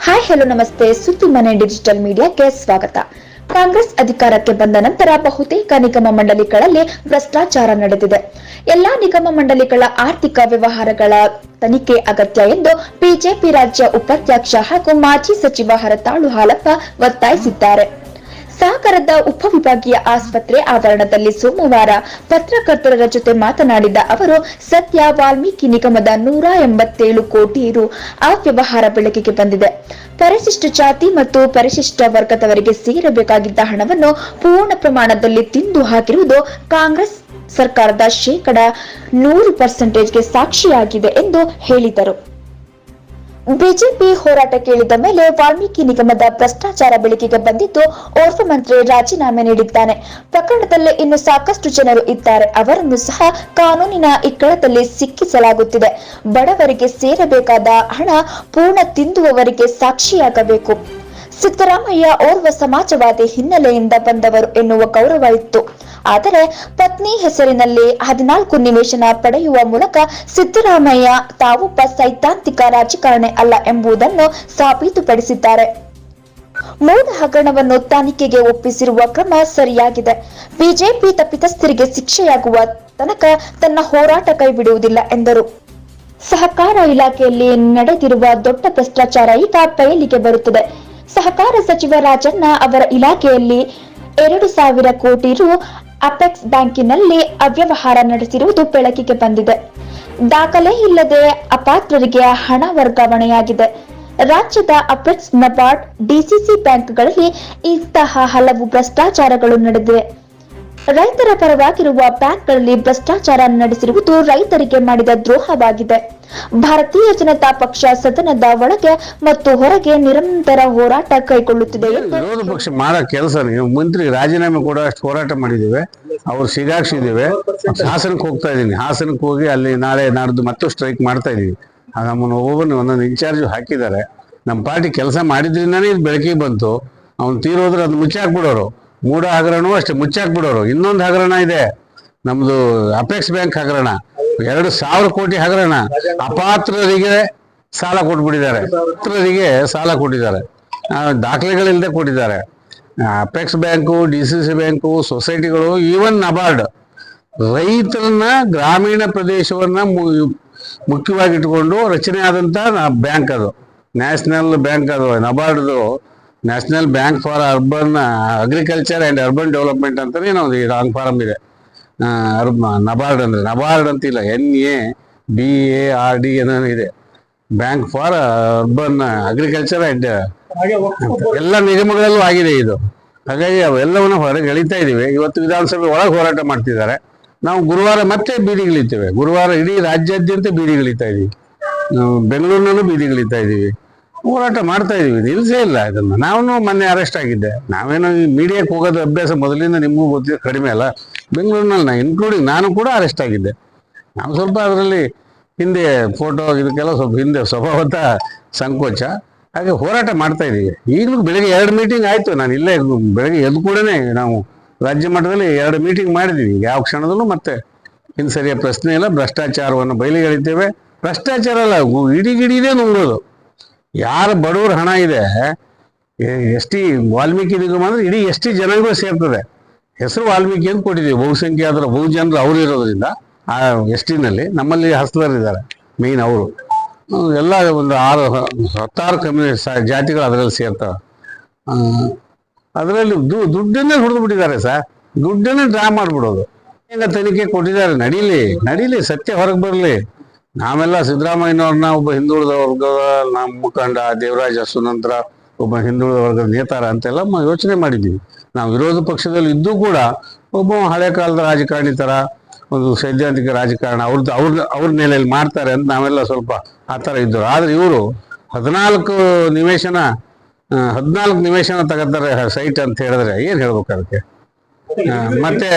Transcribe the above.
Hi hello ನಮಸ್ತೆ. ಸುದ್ದಿ ಮನೆ ಡಿಜಿಟಲ್ ಮೀಡಿಯಾಕ್ಕೆ ಸ್ವಾಗತ. ಕಾಂಗ್ರೆಸ್ ಅಧಿಕಾರಕ್ಕೆ ಬಂದ ನಂತರ ಬಹುತೇಕ ನಿಗಮ ಮಂಡಳಿಗಳಲ್ಲಿ ಭ್ರಷ್ಟಾಚಾರ ನಡೆದಿದೆ. ಎಲ್ಲಾ ನಿಗಮ ಮಂಡಳಿಗಳ ಆರ್ಥಿಕ ವ್ಯವಹಾರಗಳ ತನಿಖೆ ಅಗತ್ಯ ಎಂದು ಬಿಜೆಪಿ ರಾಜ್ಯ ಉಪಾಧ್ಯಕ್ಷ ಹಾಗೂ ಮಾಜಿ ಸಚಿವ ಹರತಾಳು ಹಾಲಪ್ಪ ಒತ್ತಾಯಿಸಿದ್ದಾರೆ. ಸಾಗರದ ಉಪವಿಭಾಗೀಯ ಆಸ್ಪತ್ರೆ ಆವರಣದಲ್ಲಿ ಸೋಮವಾರ ಪತ್ರಕರ್ತರ ಜೊತೆ ಮಾತನಾಡಿದ ಅವರು, ಸದ್ಯ ವಾಲ್ಮೀಕಿ ನಿಗಮದ ನೂರ ಎಂಬತ್ತೇಳು ಕೋಟಿ ರು ಅವ್ಯವಹಾರ ಬೆಳಕಿಗೆ ಬಂದಿದೆ. ಪರಿಶಿಷ್ಟ ಜಾತಿ ಮತ್ತು ಪರಿಶಿಷ್ಟ ವರ್ಗದವರಿಗೆ ಸೇರಬೇಕಾಗಿದ್ದ ಹಣವನ್ನು ಪೂರ್ಣ ಪ್ರಮಾಣದಲ್ಲಿ ತಿಂದು ಹಾಕಿರುವುದು ಕಾಂಗ್ರೆಸ್ ಸರ್ಕಾರದ ಶೇಕಡ ನೂರು ಪರ್ಸೆಂಟೇಜ್ಗೆ ಸಾಕ್ಷಿಯಾಗಿದೆ ಎಂದು ಹೇಳಿದರು. ಬಿಜೆಪಿ ಹೋರಾಟ ಕೇಳಿದ ಮೇಲೆ ವಾಲ್ಮೀಕಿ ನಿಗಮದ ಭ್ರಷ್ಟಾಚಾರ ಬೆಳಕಿಗೆ ಬಂದಿದ್ದು ಓರ್ವ ಮಂತ್ರಿ ರಾಜೀನಾಮೆ ನೀಡಿದ್ದಾನೆ. ಪ್ರಕರಣದಲ್ಲಿ ಇನ್ನು ಸಾಕಷ್ಟು ಜನರು ಇದ್ದಾರೆ. ಅವರನ್ನು ಸಹ ಕಾನೂನಿನ ಇಕ್ಕಳದಲ್ಲಿ ಸಿಕ್ಕಿಸಲಾಗುತ್ತಿದೆ. ಬಡವರಿಗೆ ಸೇರಬೇಕಾದ ಹಣ ಪೂರ್ಣ ತಿಂದುವವರಿಗೆ ಸಾಕ್ಷಿಯಾಗಬೇಕು. ಸಿದ್ದರಾಮಯ್ಯ ಓರ್ವ ಸಮಾಜವಾದಿ ಹಿನ್ನೆಲೆಯಿಂದ ಬಂದವರು ಎನ್ನುವ ಗೌರವ ಇತ್ತು ಆದರೆ ಪತ್ನಿ ಹೆಸರಿನಲ್ಲಿ ಹದಿನಾಲ್ಕು ನಿವೇಶನ ಪಡೆಯುವ ಮೂಲಕ ಸಿದ್ದರಾಮಯ್ಯ ತಾವೊಬ್ಬ ಸೈದ್ಧಾಂತಿಕ ರಾಜಕಾರಣಿ ಅಲ್ಲ ಎಂಬುದನ್ನು ಸಾಬೀತುಪಡಿಸಿದ್ದಾರೆ. ಮೂಲ ಹಗರಣವನ್ನು ತನಿಖೆಗೆ ಒಪ್ಪಿಸಿರುವ ಕ್ರಮ ಸರಿಯಾಗಿದೆ. ಬಿಜೆಪಿ ತಪ್ಪಿತಸ್ಥರಿಗೆ ಶಿಕ್ಷೆಯಾಗುವ ತನಕ ತನ್ನ ಹೋರಾಟ ಕೈಬಿಡುವುದಿಲ್ಲ ಎಂದರು. ಸಹಕಾರ ಇಲಾಖೆಯಲ್ಲಿ ನಡೆದಿರುವ ದೊಡ್ಡ ಭ್ರಷ್ಟಾಚಾರ ಈಗ ಪೈಲಿಗೆ ಬರುತ್ತದೆ. ಸಹಕಾರ ಸಚಿವ ರಾಜಣ್ಣ ಅವರ ಇಲಾಖೆಯಲ್ಲಿ ಎರಡು ಸಾವಿರ ಕೋಟಿ ರು ಅಪೆಕ್ಸ್ ಬ್ಯಾಂಕಿನಲ್ಲಿ ಅವ್ಯವಹಾರ ನಡೆಸಿರುವುದು ಬೆಳಕಿಗೆ ಬಂದಿದೆ. ದಾಖಲೆ ಇಲ್ಲದೆ ಅಪಾತ್ರರಿಗೆ ಹಣ ವರ್ಗಾವಣೆಯಾಗಿದೆ. ರಾಜ್ಯದ ಅಪೆಕ್ಸ್ ನಬಾರ್ಡ್ ಡಿಸಿಸಿ ಬ್ಯಾಂಕ್ಗಳಲ್ಲಿ ಇಂತಹ ಹಲವು ಭ್ರಷ್ಟಾಚಾರಗಳು ನಡೆದಿವೆ. ರೈತರ ಪರವಾಗಿರುವ ಬ್ಯಾಂಕ್ಗಳಲ್ಲಿ ಭ್ರಷ್ಟಾಚಾರ ನಡೆಸಿರುವುದು ರೈತರಿಗೆ ಮಾಡಿದ ದ್ರೋಹವಾಗಿದೆ. ಭಾರತೀಯ ಜನತಾ ಪಕ್ಷ ಸದನದ ಒಳಗೆ ಮತ್ತು ಹೊರಗೆ ನಿರಂತರ ಹೋರಾಟ ಕೈಗೊಳ್ಳುತ್ತಿದೆ ವಿರೋಧ ಪಕ್ಷ ಮಾಡೋ ಕೆಲಸ ನೀವು ಮಂತ್ರಿ ರಾಜೀನಾಮೆ ಕೂಡ ಅಷ್ಟು ಹೋರಾಟ ಮಾಡಿದ್ದೇವೆ. ಅವ್ರು ಸಿಗಾಕ್ಸಿದ್ದೇವೆ. ಹಾಸನಕ್ಕೆ ಹೋಗ್ತಾ ಇದ್ದೀನಿ. ಹಾಸನಕ್ಕೆ ಹೋಗಿ ಅಲ್ಲಿ ನಾಳೆ ನಾಡ್ದು ಮತ್ತೆ ಸ್ಟ್ರೈಕ್ ಮಾಡ್ತಾ ಇದ್ದೀವಿ. ನಮ್ಮನ್ನು ಒಬ್ಬೊಬ್ಬರನ್ನ ಒಂದೊಂದು ಇನ್ಚಾರ್ಜ್ ಹಾಕಿದ್ದಾರೆ. ನಮ್ಮ ಪಾರ್ಟಿ ಕೆಲಸ ಮಾಡಿದ್ರಿಂದನೇ ಇದು ಬೆಳಕಿಗೆ ಬಂತು. ಅವ್ನು ತೀರೋದ್ರೆ ಅದು ಮುಚ್ಚಾಕ್ಬಿಡೋರು ಮೂಡ ಹಗರಣವೂ ಅಷ್ಟೇ, ಮುಚ್ಚಾಕ್ಬಿಡೋರು. ಇನ್ನೊಂದು ಹಗರಣ ಇದೆ ನಮ್ಮದು ಅಪೆಕ್ಸ್ ಬ್ಯಾಂಕ್ ಹಗರಣ. ಎರಡು ಸಾವಿರ ಕೋಟಿ ಹಗರಣ. ಅಪಾತ್ರರಿಗೆ ಸಾಲ ಕೊಟ್ಬಿಟ್ಟಿದ್ದಾರೆ. ಅಪಾತ್ರರಿಗೆ ಸಾಲ ಕೊಟ್ಟಿದ್ದಾರೆ. ದಾಖಲೆಗಳಿಲ್ಲದೆ ಕೊಟ್ಟಿದ್ದಾರೆ. Apex bank D C C bank ಸೊಸೈಟಿಗಳು even NABARD ರೈತರನ್ನ ಗ್ರಾಮೀಣ ಪ್ರದೇಶವನ್ನ ಮು- ಮುಖ್ಯವಾಗಿ ಇಟ್ಕೊಂಡು ರಚನೆ ಆದಂತ ಬ್ಯಾಂಕ್ ಅದು. ನ್ಯಾಷನಲ್ ಬ್ಯಾಂಕ್ ಅದು ನಬಾರ್ಡ್ದು national bank for urban agriculture and urban development ಅಂತಲೇ ನಾವು ಈ ರಾಂಗ್ ಫಾರಮ್ ಇದೆ. ಅರ್ಬ್ ನಬಾರ್ಡ್ ಅಂದರೆ ನಬಾರ್ಡ್ ಅಂತಿಲ್ಲ N A B A R D ಏನೋ ಇದೆ. Bank for urban agriculture and ಎಲ್ಲ ನಿಗಮಗಳಲ್ಲೂ ಆಗಿದೆ ಇದು. ಹಾಗಾಗಿ ಅವೆಲ್ಲವನ್ನು ಹೊರಗೆ ಎಳಿತಾ ಇದೀವಿ ಇವತ್ತು ವಿಧಾನಸಭೆ ಒಳಗೆ ಹೋರಾಟ ಮಾಡ್ತಿದ್ದಾರೆ. ನಾವು ಗುರುವಾರ ಮತ್ತೆ ಬೀದಿಗಿಳಿತೇವೆ. ಗುರುವಾರ ಇಡೀ ರಾಜ್ಯಾದ್ಯಂತ ಬೀದಿಗಿಳಿತಾ ಇದ್ದೀವಿ. ಬೆಂಗಳೂರಿನಲ್ಲೂ ಬೀದಿಗಿಳಿತಾ ಇದೀವಿ ಹೋರಾಟ ಮಾಡ್ತಾ ಇದೀವಿ. ನಿಲ್ಸೇ ಇಲ್ಲ ಇದನ್ನ. ನಾನು ಮೊನ್ನೆ ಅರೆಸ್ಟ್ ಆಗಿದ್ದೆ. ನಾವೇನೋ ಈ ಮೀಡಿಯಾಕ್ಕೆ ಹೋಗೋದ ಅಭ್ಯಾಸ ಮೊದಲಿಂದ ನಿಮಗೂ ಗೊತ್ತಿದೆ, ಕಡಿಮೆ ಅಲ್ಲ. ಬೆಂಗಳೂರಿನಲ್ಲಿ ನಾ ಇನ್ಕ್ಲೂಡಿಂಗ್ ನಾನು ಕೂಡ ಅರೆಸ್ಟ್ ಆಗಿದ್ದೆ. ನಾವು ಸ್ವಲ್ಪ ಅದರಲ್ಲಿ ಹಿಂದೆ ಫೋಟೋ ಇದಕ್ಕೆಲ್ಲ ಸ್ವಲ್ಪ ಹಿಂದೆ ಸ್ವಭಾವತ ಸಂಕೋಚ. ಹಾಗೆ ಹೋರಾಟ ಮಾಡ್ತಾ ಇದೀವಿ. ಈಗಲೂ ಬೆಳಗ್ಗೆ ಎರಡು ಮೀಟಿಂಗ್ ಆಯ್ತು. ನಾನು ಇಲ್ಲೇ ಬೆಳಗ್ಗೆ ಎದ್ದು ಕೂಡ ನಾವು ರಾಜ್ಯ ಮಟ್ಟದಲ್ಲಿ ಎರಡು ಮೀಟಿಂಗ್ ಮಾಡಿದ್ದೀವಿ ಯಾವ ಕ್ಷಣದಲ್ಲೂ ಮತ್ತೆ ಇನ್ನು ಸರಿಯ ಪ್ರಶ್ನೆ ಇಲ್ಲ. ಭ್ರಷ್ಟಾಚಾರವನ್ನು ಬಯಲಿಗೆಳಿತೇವೆ ಭ್ರಷ್ಟಾಚಾರ ಅಲ್ಲ ಇಡೀ ಗಿಡಿದೇ ನುಂಗೋದು ಯಾರ ಬಡವ್ರ ಹಣ ಇದೆ ಎಸ್ ಟಿ ವಾಲ್ಮೀಕಿ ನಿಗಮ ಅಂದ್ರೆ ಇಡೀ ಎಸ್ ಟಿ ಜನಗಳು ಸೇರ್ತದೆ. ಹೆಸರು ವಾಲ್ಮೀಕಿ ಅಂತ ಕೊಟ್ಟಿದ್ದೀವಿ. ಬಹುಸಂಖ್ಯಾತರ ಬಹುಜನರು ಅವರು ಇರೋದ್ರಿಂದ ಆ ಎಸ್ ಟಿನಲ್ಲಿ ನಮ್ಮಲ್ಲಿ ಹಸ್ತದರಿದ್ದಾರೆ ಮೇಯ್ನ್ ಅವರು. ಎಲ್ಲ ಒಂದು ಆರು, ಹತ್ತಾರು ಕಮ್ಯುನಿಟಿ ಜಾತಿಗಳು ಅದರಲ್ಲಿ ಸೇರ್ತವೆ. ಅದರಲ್ಲಿ ದುಡ್ಡನ್ನೇ ಹೊಡೆದು ಬಿಟ್ಟಿದ್ದಾರೆ ಸರ್ ದುಡ್ಡನ್ನೇ ಡ್ರಾ ಮಾಡಿಬಿಡೋದು. ತನಿಖೆ ಕೊಟ್ಟಿದ್ದಾರೆ. ನಡೀಲಿ ನಡೀಲಿ, ಸತ್ಯ ಹೊರಗೆ ಬರಲಿ. ನಾವೆಲ್ಲ ಸಿದ್ದರಾಮಯ್ಯನವ್ರನ್ನ ಒಬ್ಬ ಹಿಂದುಳಿದ ವರ್ಗದ ನಮ್ಮ ಮುಖಂಡ ದೇವರಾಜ ಸುನಂತರ ಒಬ್ಬ ಹಿಂದುಳಿದ ವರ್ಗದ ನೇತಾರ ಅಂತೆಲ್ಲ ಯೋಚನೆ ಮಾಡಿದ್ದೀವಿ. ನಾವು ವಿರೋಧ ಪಕ್ಷದಲ್ಲಿ ಇದ್ದೂ ಕೂಡ ಒಬ್ಬ ಹಳೆ ಕಾಲದ ರಾಜಕಾರಣಿ ತರ, ಒಂದು ಸೈದ್ಧಾಂತಿಕ ರಾಜಕಾರಣ ಅವ್ರದ್ದು ಅವ್ರ ಅವ್ರ ನೆಲೆಯಲ್ಲಿ ಮಾಡ್ತಾರೆ ಅಂತ ನಾವೆಲ್ಲ ಸ್ವಲ್ಪ ಆ ಥರ ಇದ್ದರು ಆದ್ರೆ ಇವರು ಹದಿನಾಲ್ಕು ನಿವೇಶನ ಹದಿನಾಲ್ಕು ನಿವೇಶನ ತಗೋತಾರೆ ಸೈಟ್ ಅಂತ ಹೇಳಿದ್ರೆ ಏನ್ ಹೇಳ್ಬೇಕು ಅದಕ್ಕೆ? ಮತ್ತೆ